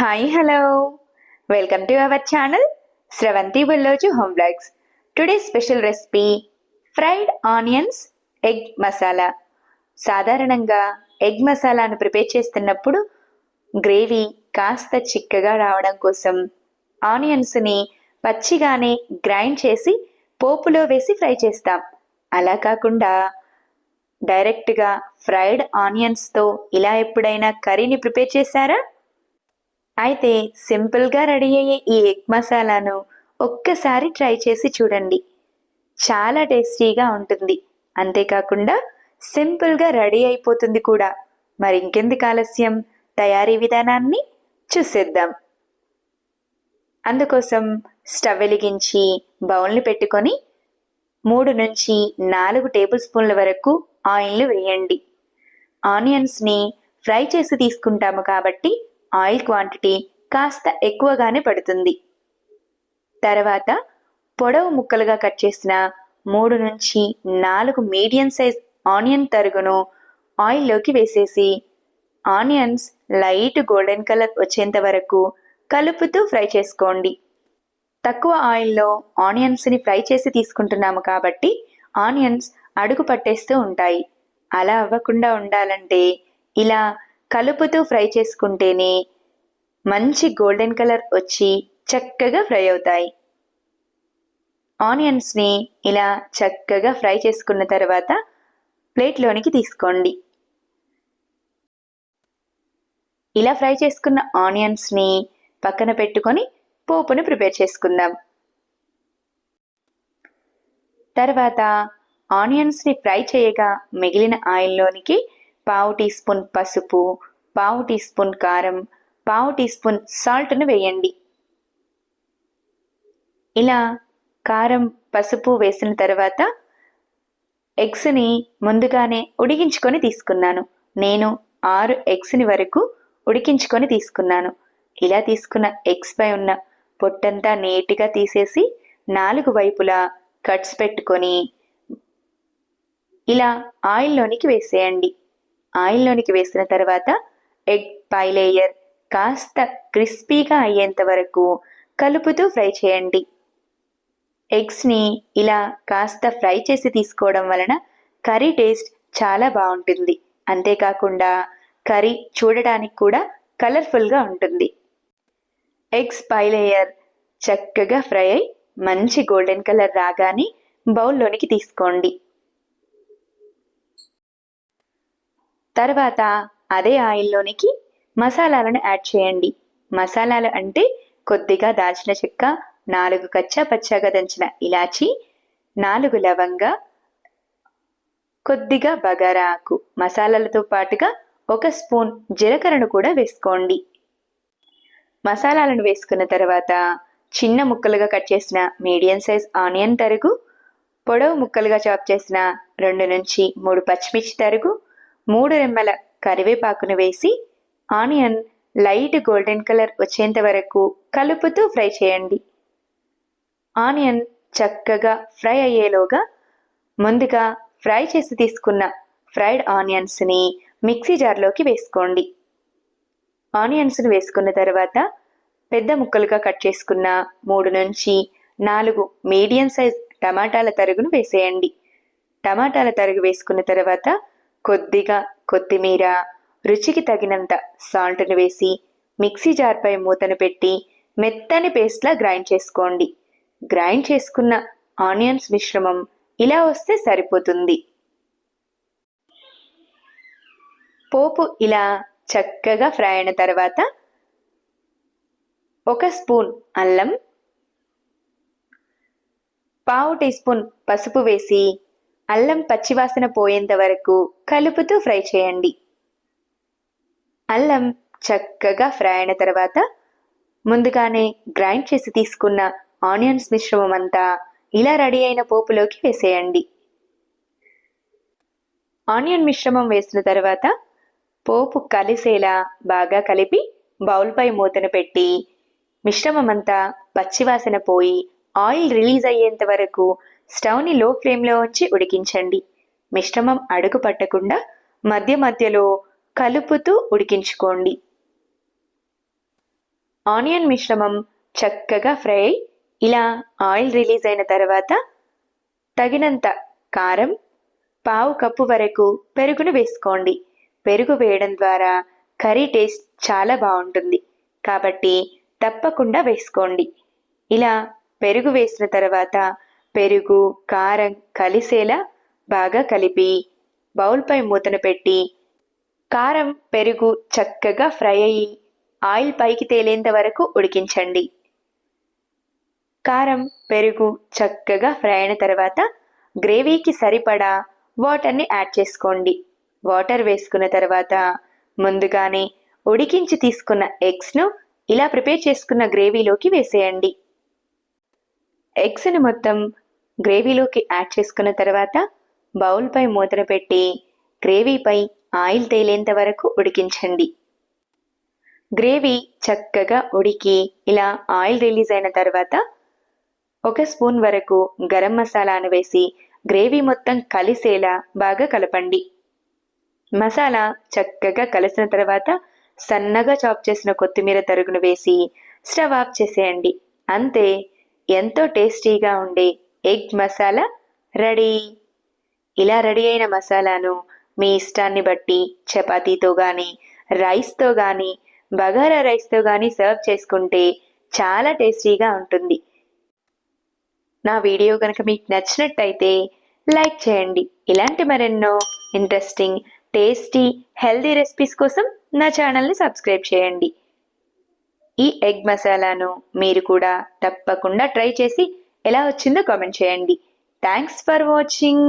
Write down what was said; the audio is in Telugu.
Hi hello welcome to our channel Sravanthi Bulloju home blogs today special recipe fried onions egg masala సాధారణంగా ఎగ్ మసాలాను ప్రిపేర్ చేస్తున్నప్పుడు గ్రేవీ కాస్త చిక్కగా రావడం కోసం ఆనియన్స్ని పచ్చిగానే గ్రైండ్ చేసి పోపులో వేసి ఫ్రై చేస్తాం. అలా కాకుండా డైరెక్ట్గా ఫ్రైడ్ ఆనియన్స్తో ఇలా ఎప్పుడైనా కర్రీని ప్రిపేర్ చేశారా? అయితే సింపుల్గా రెడీ అయ్యే ఈ ఎగ్ మసాలాను ఒక్కసారి ట్రై చేసి చూడండి. చాలా టేస్టీగా ఉంటుంది. అంతేకాకుండా సింపుల్గా రెడీ అయిపోతుంది కూడా. మరి ఇంకెందుకు ఆలస్యం? తయారీ విధానాన్ని చూసేద్దాం. అందుకోసం స్టవ్ వెలిగించి బౌల్ని పెట్టుకొని మూడు నుంచి నాలుగు టేబుల్ స్పూన్ల వరకు ఆయిల్ వేయండి. ఆనియన్స్ని ఫ్రై చేసి తీసుకుంటాము కాబట్టి ఆయిల్ క్వాంటిటీ కాస్త ఎక్కువగానే పడుతుంది. తర్వాత పొడవు ముక్కలుగా కట్ చేసిన మూడు నుంచి నాలుగు మీడియం సైజ్ ఆనియన్ తరుగును ఆయిల్లోకి వేసేసి ఆనియన్స్ లైట్ గోల్డెన్ కలర్ వచ్చేంత వరకు కలుపుతూ ఫ్రై చేసుకోండి. తక్కువ ఆయిల్లో ఆనియన్స్ని ఫ్రై చేసి తీసుకుంటున్నాము కాబట్టి ఆనియన్స్ అడుగు పట్టేస్తూ ఉంటాయి. అలా అవ్వకుండా ఉండాలంటే ఇలా కలుపుతూ ఫ్రై చేసుకుంటేనే మంచి గోల్డెన్ కలర్ వచ్చి చక్కగా ఫ్రై అవుతాయి. ఆనియన్స్ని ఇలా చక్కగా ఫ్రై చేసుకున్న తర్వాత ప్లేట్లోనికి తీసుకోండి. ఇలా ఫ్రై చేసుకున్న ఆనియన్స్ని పక్కన పెట్టుకొని పోపును ప్రిపేర్ చేసుకుందాం. తర్వాత ఆనియన్స్ని ఫ్రై చేయగా మిగిలిన ఆయిల్లోనికి పావు టీ స్పూన్ పసుపు పావు టీ స్పూన్ కారం పావు టీ స్పూన్ సాల్ట్ను వేయండి. ఇలా కారం పసుపు వేసిన తర్వాత ఎగ్స్ని ముందుగానే ఉడికించుకొని తీసుకున్నాను. నేను ఆరు ఎగ్స్ని వరకు ఉడికించుకొని తీసుకున్నాను. ఇలా తీసుకున్న ఎగ్స్ పై ఉన్న పొట్టంతా నీట్గా తీసేసి నాలుగు వైపులా కట్స్ పెట్టుకొని ఇలా ఆయిల్లోనికి వేసేయండి. ఆయిల్లోనికి వేసిన తర్వాత ఎగ్ పై లేయర్ కాస్త క్రిస్పీగా అయ్యేంత వరకు కలుపుతూ ఫ్రై చేయండి. ఎగ్స్ని ఇలా కాస్త ఫ్రై చేసి తీసుకోవడం వలన కర్రీ టేస్ట్ చాలా బాగుంటుంది. అంతేకాకుండా కర్రీ చూడడానికి కూడా కలర్ఫుల్గా ఉంటుంది. ఎగ్స్ పై లేయర్ చక్కగా ఫ్రై అయి మంచి గోల్డెన్ కలర్ రాగానే బౌల్లోనికి తీసుకోండి. తర్వాత అదే ఆయిల్లోనికి మసాలాలను యాడ్ చేయండి. మసాలాలు అంటే కొద్దిగా దాల్చిన చెక్క నాలుగు కచ్చా పచ్చాగా దంచిన ఇలాచి నాలుగు లవంగ కొద్దిగా బగారా ఆకు. మసాలాలతో పాటుగా ఒక స్పూన్ జీలకర్రను కూడా వేసుకోండి. మసాలాలను వేసుకున్న తర్వాత చిన్న ముక్కలుగా కట్ చేసిన మీడియం సైజ్ ఆనియన్ తరుగు పొడవు ముక్కలుగా చాప్ చేసిన రెండు నుంచి మూడు పచ్చిమిర్చి తరుగు మూడు రెమ్మల కరివేపాకును వేసి ఆనియన్ లైట్ గోల్డెన్ కలర్ వచ్చేంత వరకు కలుపుతూ ఫ్రై చేయండి. ఆనియన్ చక్కగా ఫ్రై అయ్యేలోగా ముందుగా ఫ్రై చేసి తీసుకున్న ఫ్రైడ్ ఆనియన్స్ని మిక్సీ జార్లోకి వేసుకోండి. ఆనియన్స్ని వేసుకున్న తర్వాత పెద్ద ముక్కలుగా కట్ చేసుకున్న మూడు నుంచి నాలుగు మీడియం సైజ్ టమాటాల తరుగును వేసేయండి. టమాటాల తరుగు వేసుకున్న తర్వాత కొద్దిగా కొత్తిమీర రుచికి తగినంత సాల్ట్ను వేసి మిక్సీ జార్పై మూతను పెట్టి మెత్తని పేస్ట్లా గ్రైండ్ చేసుకోండి. గ్రైండ్ చేసుకున్న ఆనియన్స్ మిశ్రమం ఇలా వస్తే సరిపోతుంది. పోపు ఇలా చక్కగా ఫ్రై అయిన తర్వాత ఒక స్పూన్ అల్లం పావు టీ స్పూన్ పసుపు వేసి అల్లం పచ్చివాసన పోయేంత వరకు కలుపుతూ ఫ్రై చేయండి. అల్లం చక్కగా ఫ్రై అయిన తర్వాత ముందుగానే గ్రైండ్ చేసి తీసుకున్న ఆనియన్స్ మిశ్రమం అంతా ఇలా రెడీ అయిన పోపులోకి వేసేయండి. ఆనియన్ మిశ్రమం వేసిన తర్వాత పోపు కలిసేలా బాగా కలిపి బౌల్పై మూతను పెట్టి మిశ్రమం అంతా పచ్చివాసన పోయి ఆయిల్ రిలీజ్ అయ్యేంత వరకు స్టవ్ని లో ఫ్లేమ్లో ఉంచి ఉడికించండి. మిశ్రమం అడుగు పట్టకుండా మధ్య మధ్యలో కలుపుతూ ఉడికించుకోండి. ఆనియన్ మిశ్రమం చక్కగా ఫ్రై అయి ఇలా ఆయిల్ రిలీజ్ అయిన తర్వాత తగినంత కారం పావు కప్పు వరకు పెరుగును వేసుకోండి. పెరుగు వేయడం ద్వారా కర్రీ టేస్ట్ చాలా బాగుంటుంది. కాబట్టి తప్పకుండా వేసుకోండి. ఇలా పెరుగు వేసిన తర్వాత పెరుగు కారం కలిసేలా బాగా కలిపి బౌల్పై మూతను పెట్టి కారం పెరుగు చక్కగా ఫ్రై అయ్యి ఆయిల్ పైకి తేలేంత వరకు ఉడికించండి. కారం పెరుగు చక్కగా ఫ్రై అయిన తర్వాత గ్రేవీకి సరిపడా వాటర్ని యాడ్ చేసుకోండి. వాటర్ వేసుకున్న తర్వాత ముందుగానే ఉడికించి తీసుకున్న ఎగ్స్ను ఇలా ప్రిపేర్ చేసుకున్న గ్రేవీలోకి వేసేయండి. ఎగ్స్ని మొత్తం గ్రేవీలోకి యాడ్ చేసుకున్న తర్వాత బౌల్పై మూతన పెట్టి గ్రేవీపై ఆయిల్ తేలేంత వరకు ఉడికించండి. గ్రేవీ చక్కగా ఉడికి ఇలా ఆయిల్ రిలీజ్ అయిన తర్వాత ఒక స్పూన్ వరకు గరం మసాలాను వేసి గ్రేవీ మొత్తం కలిసేలా బాగా కలపండి. మసాలా చక్కగా కలిసిన తర్వాత సన్నగా చాప్ చేసిన కొత్తిమీర తరుగును వేసి స్టవ్ ఆఫ్ చేసేయండి. అంతే ఎంతో టేస్టీగా ఉండే ఎగ్ మసాలా రెడీ. ఇలా రెడీ అయిన మసాలాను మీ ఇష్టాన్ని బట్టి చపాతీతో కానీ రైస్తో కానీ బగారా రైస్తో కానీ సర్వ్ చేసుకుంటే చాలా టేస్టీగా ఉంటుంది. నా వీడియో కనుక మీకు నచ్చినట్టయితే లైక్ చేయండి. ఇలాంటి మరెన్నో ఇంట్రెస్టింగ్ టేస్టీ హెల్దీ రెసిపీస్ కోసం నా ఛానల్ని సబ్స్క్రైబ్ చేయండి. ఈ ఎగ్ మసాలాను మీరు కూడా తప్పకుండా ట్రై చేసి ఎలా వచ్చిందో కామెంట్ చేయండి. Thanks for watching